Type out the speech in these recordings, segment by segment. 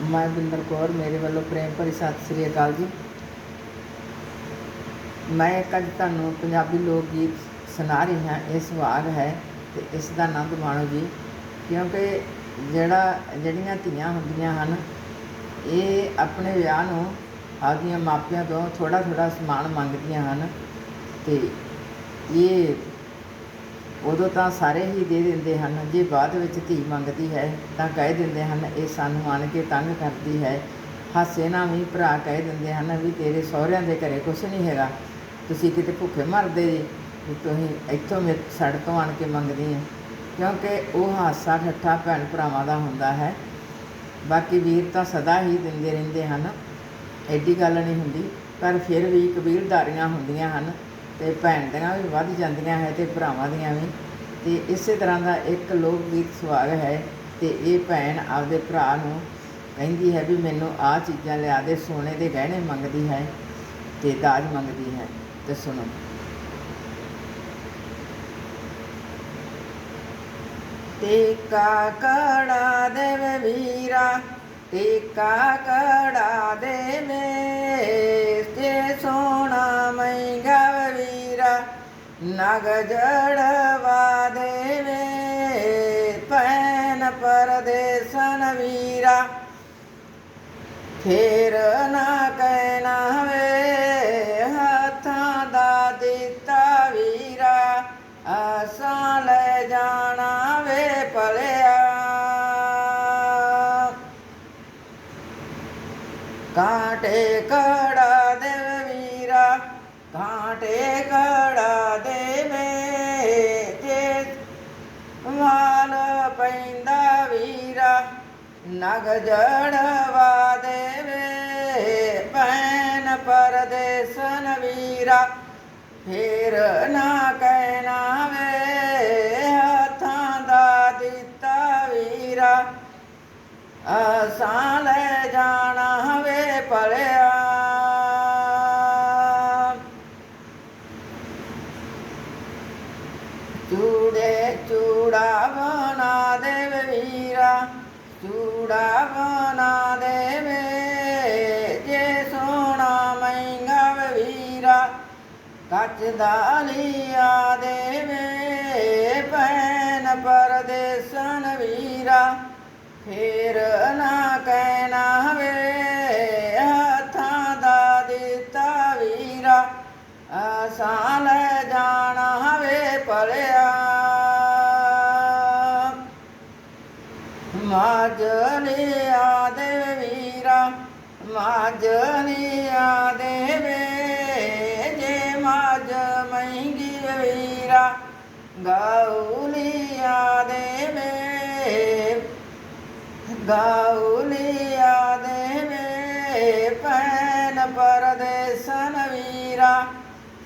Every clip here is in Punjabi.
ਮੈਂ ਬਿੰਦਰ ਕੌਰ, ਮੇਰੇ ਵੱਲੋਂ ਪ੍ਰੇਮ ਭਰੀ ਸਤਿ ਸ੍ਰੀ ਅਕਾਲ ਜੀ। ਮੈਂ ਇੱਕ ਅੱਜ ਤੁਹਾਨੂੰ ਪੰਜਾਬੀ ਲੋਕ ਗੀਤ ਸੁਣਾ ਰਹੀ ਹਾਂ ਇਹ ਸੁਹਾਗ ਹੈ ਤੇ ਇਸ ਦਾ ਆਨੰਦ ਮਾਣੋ ਜੀ, ਕਿਉਂਕਿ ਜਿਹੜਾ, ਜਿਹੜੀਆਂ ਧੀਆਂ ਹੁੰਦੀਆਂ ਹਨ, ਇਹ ਆਪਣੇ ਵਿਆਹ ਨੂੰ ਆਪਦੀਆਂ ਮਾਪਿਆਂ ਤੋਂ ਥੋੜਾ ਥੋੜਾ ਸਮਾਨ ਮੰਗਦੀਆਂ ਹਨ ਤੇ ਇਹ ਉਦੋਂ ਤਾਂ ਸਾਰੇ ਹੀ ਦੇ ਦਿੰਦੇ ਹਨ, ਜੇ ਬਾਅਦ ਵਿੱਚ ਧੀ ਮੰਗਦੀ ਹੈ ਤਾਂ ਕਹਿ ਦਿੰਦੇ ਹਨ, ਇਹ ਸਾਨੂੰ ਆਣ ਕੇ ਤੰਗ ਕਰਦੀ ਹੈ। ਹਾਸੇ ਨਾਲ ਵੀ ਭਰਾ ਕਹਿ ਦਿੰਦੇ ਹਨ ਵੀ ਤੇਰੇ ਸਹੁਰਿਆਂ ਦੇ ਘਰੇ ਕੁਛ ਨਹੀਂ ਹੈਗਾ। ਤੁਸੀਂ ਕਿਤੇ ਭੁੱਖੇ ਮਰਦੇ ਜੀ, ਵੀ ਤੁਸੀਂ ਇੱਥੋਂ ਮੇਰੇ ਸਾਡੇ ਤੋਂ ਆਣ ਕੇ ਮੰਗਦੀ ਹੈ ਕਿਉਂਕਿ ਉਹ ਹਾਸਾ ਠੱਠਾ ਭੈਣ ਭਰਾਵਾਂ ਦਾ ਹੁੰਦਾ ਹੈ। ਬਾਕੀ ਵੀਰ ਤਾਂ ਸਦਾ ਹੀ ਦਿੰਦੇ ਰਹਿੰਦੇ ਹਨ। ਐਡੀ ਗੱਲ ਨਹੀਂ ਹੁੰਦੀ, ਪਰ ਫਿਰ ਵੀ ਕਬੀਲਦਾਰੀਆਂ ਹੁੰਦੀਆਂ ਹਨ। ਤੇ ਭੈਣ ਦੀਆਂ ਵੀ ਵੱਧ ਜਾਂਦੀਆਂ ਹੈ ਤੇ ਭਰਾਵਾਂ ਦੀਆਂ ਵੀ। ਤੇ ਇਸੇ ਤਰ੍ਹਾਂ ਦਾ ਇੱਕ ਲੋਕ ਗੀਤ ਸੁਹਾਗ ਹੈ ਤੇ ਇਹ ਭੈਣ ਆਪਦੇ ਭਰਾ ਨੂੰ ਕਹਿੰਦੀ ਹੈ ਵੀ ਮੈਨੂੰ ਆਹ ਚੀਜ਼ਾਂ ਲਿਆ ਦੇ, ਸੋਨੇ ਦੇ ਗਹਿਣੇ ਮੰਗਦੀ ਹੈ ਤੇ ਦਾਜ ਮੰਗਦੀ ਹੈ। ਤੇ ਸੁਣੋ। ਟੇਕਾ ਕੜਾ ਦੇਵੇ ਵੀਰਾ, ਟੇਕਾ ਕੜਾ ਦੇ ਮੇ ਨਗ ਜੜਵਾ ਦੇਵੇ ਪੈਨ ਪਰਦੇਸਨ ਵੀਰਾ ਫੇਰ ਨਾ ਕਹਿਣਾ ਵੇ ਹੱਥਾਂ ਦਾ ਦਿੱਤਾ ਵੀਰਾ ਅਸਾਂ ਲੈ ਜਾਣਾ ਵੇ ਭਲਿਆ ਕਾਂਟੇ ਕੜਾ ਦੇ ਨਗ ਜੜਵਾ ਦੇਵੇ ਪੈਨ ਪਰਦੇਸਨ ਵੀਰਾ। ਫੇਰ ਨਾ ਕਹਿਣਾ ਵੇ ਹੱਥਾਂ ਦਾ ਦਿੱਤਾ ਵੀਰਾ। ਅਸਾਂ ਲੈ ਚੂੜਾ ਬਣਾ ਦੇਵੇ ਜੇ ਸੋਨਾ ਮਹਿੰਗਾ ਵੇ ਵੀਰਾ, ਕੱਚ ਦਾ ਲਿਆ ਦੇਵੇ ਪੈਨ ਪਰਦੇਸਨ ਵੀਰਾ, ਫੇਰ ਨਾ ਕਹਿਣਾ ਵੇ ਮਾਜਲਿਆ ਦੇਵੇ, ਜੇ ਮਾਜ ਮਹਿੰਗੀ ਵੀਰਾ ਗਾਉਲੀਆ ਦੇਵੇ ਗਾਉਲੀਆ ਦੇਵੇ ਪੈਨ ਪਰਦੇਸਨ ਵੀਰਾ,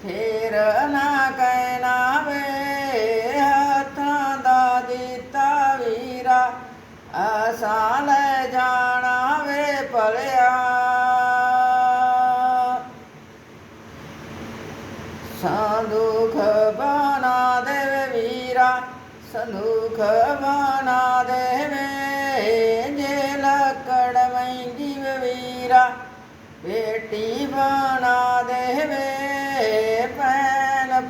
ਫੇਰ ਨਾ ਕਹਿਣਾ ਸੰਦੂਖ ਬਣਾ ਦੇਵੇ ਜੇ ਲੱਕੜ ਮਹਿੰਗੀ ਵੇ ਵੀਰਾ। ਬੇਟੀ ਬਣਾ ਦੇਵੇ ਪੈਨ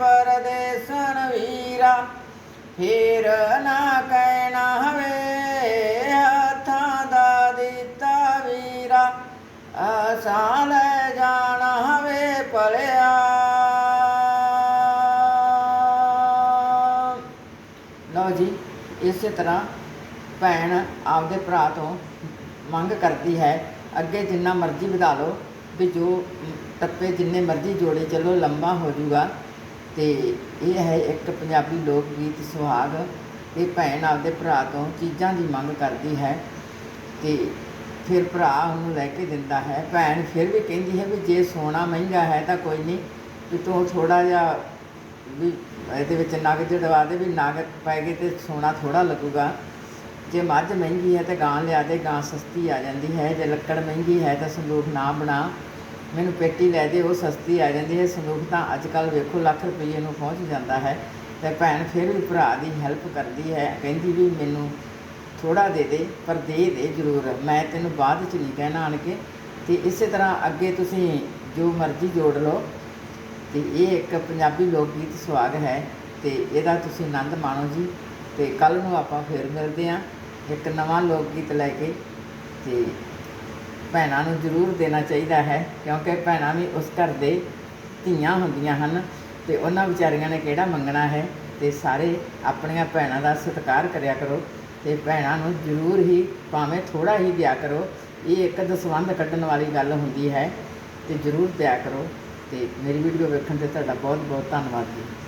ਇਸੇ ਤਰ੍ਹਾਂ ਭੈਣ ਆਪਦੇ ਭਰਾ ਤੋਂ ਮੰਗ ਕਰਦੀ ਹੈ, ਅੱਗੇ ਜਿੰਨਾ ਮਰਜ਼ੀ ਵਧਾ ਲਓ, ਵੀ ਜੋ ਟੱਪੇ ਜਿੰਨੇ ਮਰਜ਼ੀ ਜੋੜੇ ਚੱਲੋ, ਲੰਬਾ ਹੋ ਜਾਊਗਾ। ਤੇ ਇਹ ਹੈ ਇੱਕ ਪੰਜਾਬੀ ਲੋਕ ਗੀਤ ਸੁਹਾਗ। ਤੇ ਭੈਣ ਆਪਦੇ ਭਰਾ ਤੋਂ ਚੀਜ਼ਾਂ ਦੀ ਮੰਗ ਕਰਦੀ ਹੈ ਤੇ ਫਿਰ ਭਰਾ ਉਹਨੂੰ ਲੈ ਕੇ ਦਿੰਦਾ ਹੈ। ਭੈਣ ਫਿਰ ਵੀ ਕਹਿੰਦੀ ਹੈ ਵੀ ਜੇ ਸੋਨਾ ਮਹਿੰਗਾ ਹੈ ਤਾਂ ਕੋਈ ਨਹੀਂ, ਵੀ ਤੂੰ ਥੋੜਾ ਜਿਹਾ ਵੀ ਇਹਦੇ ਵਿੱਚ ਨਗ ਜੜਵਾ ਦੇ ਵੀ ਨਗ ਪੈ ਗਏ ਤੇ ਸੋਨਾ ਥੋੜਾ ਲੱਗੂਗਾ। ਜੇ ਮੱਝ ਮਹਿੰਗੀ ਹੈ ਤੇ ਗਾਂ ਲਿਆ ਦੇ, ਗਾਂ ਸਸਤੀ ਆ ਜਾਂਦੀ ਹੈ। ਜੇ ਲੱਕੜ ਮਹਿੰਗੀ ਹੈ ਤਾਂ ਸੰਦੂਖ ਨਾ ਬਣਾ। ਮੈਨੂੰ ਪੇਟੀ ਲੈ ਦੇ ਉਹ ਸਸਤੀ ਆ ਜਾਂਦੀ ਹੈ। ਸੰਦੂਖ ਤਾਂ ਅੱਜ ਕੱਲ ਵੇਖੋ, ਲੱਖ ਰੁਪਏ ਨੂੰ ਪਹੁੰਚ ਜਾਂਦਾ ਹੈ। ਤੇ ਭੈਣ ਫਿਰ ਵੀ ਭਰਾ ਦੀ ਹੈਲਪ ਕਰਦੀ ਹੈ। ਕਹਿੰਦੀ ਵੀ ਮੈਨੂੰ ਥੋੜਾ ਦੇ ਦੇ, ਪਰ ਦੇ ਦੇ ਜ਼ਰੂਰ। ਮੈਂ ਤੈਨੂੰ ਬਾਅਦ ਚ ਨਹੀਂ ਕਹਿਣਾ ਆਣ ਕੇ। ਤੇ ਇਸੇ ਤਰ੍ਹਾਂ ਅੱਗੇ ਤੁਸੀਂ ਜੋ ਮਰਜ਼ੀ ਜੋੜ ਲਓ। ਤੇ ਇਹ ਇੱਕ ਪੰਜਾਬੀ ਲੋਕ ਗੀਤ ਸੁਆਗ ਹੈ ਤੇ ਇਹਦਾ ਤੁਸੀਂ ਆਨੰਦ ਮਾਣੋ ਜੀ। ਤੇ ਕੱਲ ਨੂੰ ਆਪਾਂ ਫੇਰ ਮਿਲਦੇ ਆਂ ਇੱਕ ਨਵਾਂ ਲੋਕ ਗੀਤ ਲੈ ਕੇ ਤੇ ਭੈਣਾਂ ਨੂੰ ਜ਼ਰੂਰ ਦੇਣਾ ਚਾਹੀਦਾ ਹੈ, ਕਿਉਂਕਿ ਭੈਣਾਂ ਵੀ ਉਸ ਘਰ ਦੇ ਧੀਆਂ ਹੁੰਦੀਆਂ ਹਨ ਤੇ ਉਹਨਾਂ ਵਿਚਾਰੀਆਂ ਨੇ ਕਿਹੜਾ ਮੰਗਣਾ ਹੈ ਤੇ ਸਾਰੇ ਆਪਣੀਆਂ ਭੈਣਾਂ ਦਾ ਸਤਿਕਾਰ ਕਰਿਆ ਕਰੋ ਤੇ ਭੈਣਾਂ ਨੂੰ ਜ਼ਰੂਰ ਹੀ ਭਾਵੇਂ ਥੋੜਾ ਹੀ ਦਿਆ ਕਰੋ। ਇਹ ਇੱਕ ਦਸਵੰਧ ਕੱਢਣ ਵਾਲੀ ਗੱਲ ਹੁੰਦੀ ਹੈ ਤੇ ਜ਼ਰੂਰ ਦਿਆ ਕਰੋ। ਤੇ ਮੇਰੀ ਵੀਡੀਓ ਵੇਖਣ ਤੇ ਤੁਹਾਡਾ ਬਹੁਤ ਬਹੁਤ ਧੰਨਵਾਦ ਜੀ।